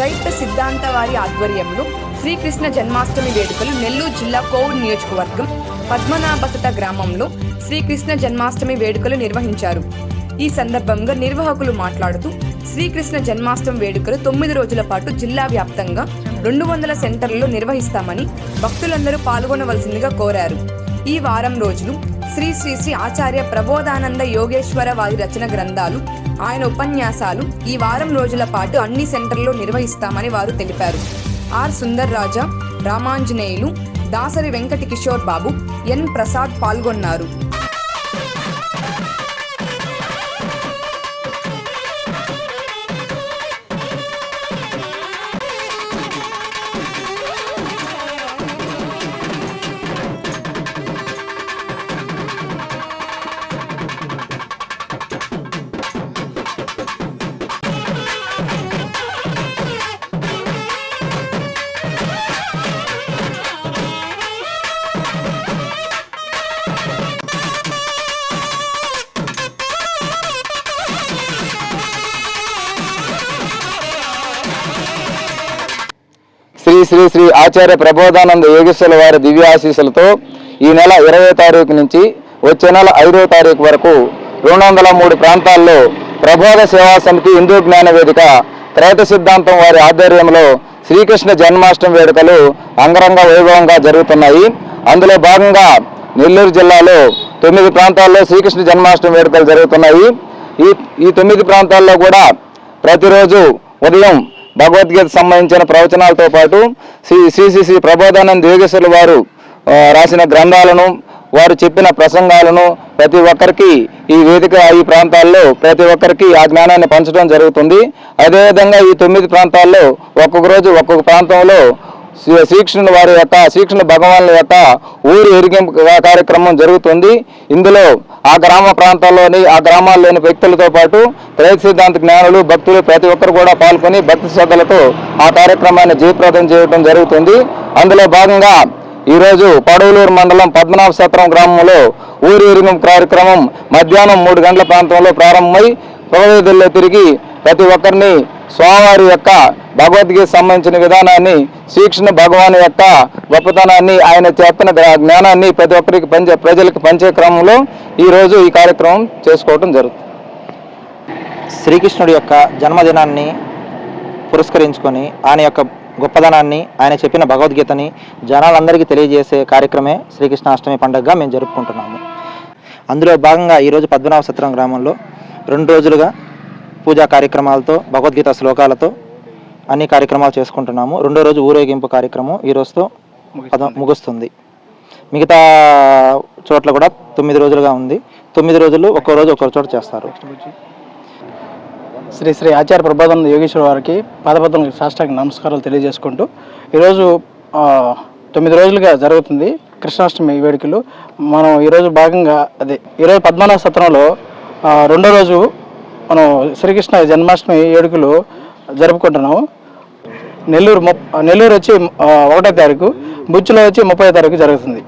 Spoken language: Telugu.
క్రైస్త సిద్ధాంత వారి ఆధ్వర్యంలో శ్రీకృష్ణ జన్మాష్టమి వేడుకలు నెల్లూరు జిల్లా కోవూరు నియోజకవర్గం పద్మనాభసత గ్రామంలో శ్రీకృష్ణ జన్మాష్టమి వేడుకలు నిర్వహించారు. ఈ సందర్భంగా నిర్వాహకులు మాట్లాడుతూ శ్రీకృష్ణ జన్మాష్టమి వేడుకలు తొమ్మిది రోజుల పాటు జిల్లా వ్యాప్తంగా రెండు వందల సెంటర్లలో నిర్వహిస్తామని భక్తులందరూ పాల్గొనవలసిందిగా కోరారు. ఈ వారం రోజులు శ్రీ శ్రీ శ్రీ ఆచార్య ప్రబోధానంద యోగేశ్వర వారి రచన గ్రంథాలు ఆయన ఉపన్యాసాలు ఈ వారం రోజుల పాటు అన్ని సెంటర్లో నిర్వహిస్తామని వారు తెలిపారు. ఆర్ సుందర్ రాజా రామాంజనేయులు దాసరి వెంకట కిషోర్ బాబు ఎన్ ప్రసాద్ పాల్గొన్నారు. శ్రీ శ్రీ శ్రీ ఆచార్య ప్రబోధానంద యోగేశ్వర వారి దివ్యాశీస్సులతో ఈ నెల ఇరవై తారీఖు నుంచి వచ్చే నెల ఐదో తారీఖు వరకు రెండు వందల మూడు ప్రాంతాల్లో ప్రబోధ సేవా సమితి హిందూ జ్ఞాన వేదిక త్రైత సిద్ధాంతం వారి ఆధ్వర్యంలో శ్రీకృష్ణ జన్మాష్టమి వేడుకలు అంగరంగ వైభవంగా జరుగుతున్నాయి. అందులో భాగంగా నెల్లూరు జిల్లాలో తొమ్మిది ప్రాంతాల్లో శ్రీకృష్ణ జన్మాష్టమి వేడుకలు జరుగుతున్నాయి. ఈ ఈ తొమ్మిది ప్రాంతాల్లో కూడా ప్రతిరోజు ఉదయం భగవద్గీత సంబంధించిన ప్రవచనాలతో పాటు శ్రీ శ్రీశ్రీ శ్రీ ప్రబోధానంద యోగేశ్వరులు వారు రాసిన గ్రంథాలను వారు చెప్పిన ప్రసంగాలను ప్రతి ఒక్కరికి ఈ వేదిక ఈ ప్రాంతాల్లో ప్రతి ఒక్కరికి ఆ జ్ఞానాన్ని పంచడం జరుగుతుంది. అదేవిధంగా ఈ తొమ్మిది ప్రాంతాల్లో ఒక్కొక్క రోజు ఒక్కొక్క ప్రాంతంలో శ్రీకృష్ణుని వారి యొక్క శ్రీకృష్ణ భగవానుల యొక్క ఊరు ఎరిగింపు కార్యక్రమం జరుగుతుంది. ఇందులో ఆ గ్రామ ప్రాంతాల్లోని ఆ గ్రామాల్లోని వ్యక్తులతో పాటు త్రైత సిద్ధాంత జ్ఞానులు భక్తులు ప్రతి ఒక్కరు కూడా పాల్గొని భక్తి శ్రద్ధలతో ఆ కార్యక్రమాన్ని జయప్రదం చేయడం జరుగుతుంది. అందులో భాగంగా ఈరోజు పడవలూరు మండలం పద్మనాభ సత్రం గ్రామంలో ఊరు ఎరిగింపు కార్యక్రమం మధ్యాహ్నం మూడు గంటల ప్రాంతంలో ప్రారంభమై పొగవేదుల్లో తిరిగి ప్రతి ఒక్కరిని స్వామివారి యొక్క భగవద్గీత సంబంధించిన విధానాన్ని శ్రీకృష్ణ భగవాన్ యొక్క గొప్పతనాన్ని ఆయన చెప్పిన జ్ఞానాన్ని ప్రతి ఒక్కరికి పంచే ప్రజలకు పంచే క్రమంలో ఈరోజు ఈ కార్యక్రమం చేసుకోవడం జరుగుతుంది. శ్రీకృష్ణుడి యొక్క జన్మదినాన్ని పురస్కరించుకొని ఆయన యొక్క గొప్పదనాన్ని ఆయన చెప్పిన భగవద్గీతని జనాలందరికీ తెలియజేసే కార్యక్రమే శ్రీకృష్ణాష్టమి పండుగగా మేము జరుపుకుంటున్నాము. అందులో భాగంగా ఈరోజు పద్మనాభ సత్రం గ్రామంలో రెండు రోజులుగా పూజా కార్యక్రమాలతో భగవద్గీత శ్లోకాలతో అన్ని కార్యక్రమాలు చేసుకుంటున్నాము. రెండో రోజు ఊరేగింపు కార్యక్రమం ఈ రోజుతో పద- ముగుస్తుంది. మిగతా చోట్ల కూడా తొమ్మిది రోజులుగా ఉంది. తొమ్మిది రోజులు ఒక్కో రోజు ఒక్కో చోట చేస్తారు. శ్రీ శ్రీ ఆచార్య ప్రబోధానంద యోగేశ్వర వారికి పాదపద్మలకు సాష్టాంగ నమస్కారాలు తెలియజేసుకుంటూ ఈరోజు తొమ్మిది రోజులుగా జరుగుతుంది కృష్ణాష్టమి వేడుకలు. మనం ఈరోజు భాగంగా అదే ఈరోజు పద్మనాభ సత్రంలో రెండో రోజు మనం శ్రీకృష్ణ జన్మాష్టమి ఏడుకులు జరుపుకుంటున్నాము. నెల్లూరు నెల్లూరు వచ్చి ఒకటో తారీఖు బుచ్చులో వచ్చి ముప్పై తారీఖు జరుగుతుంది.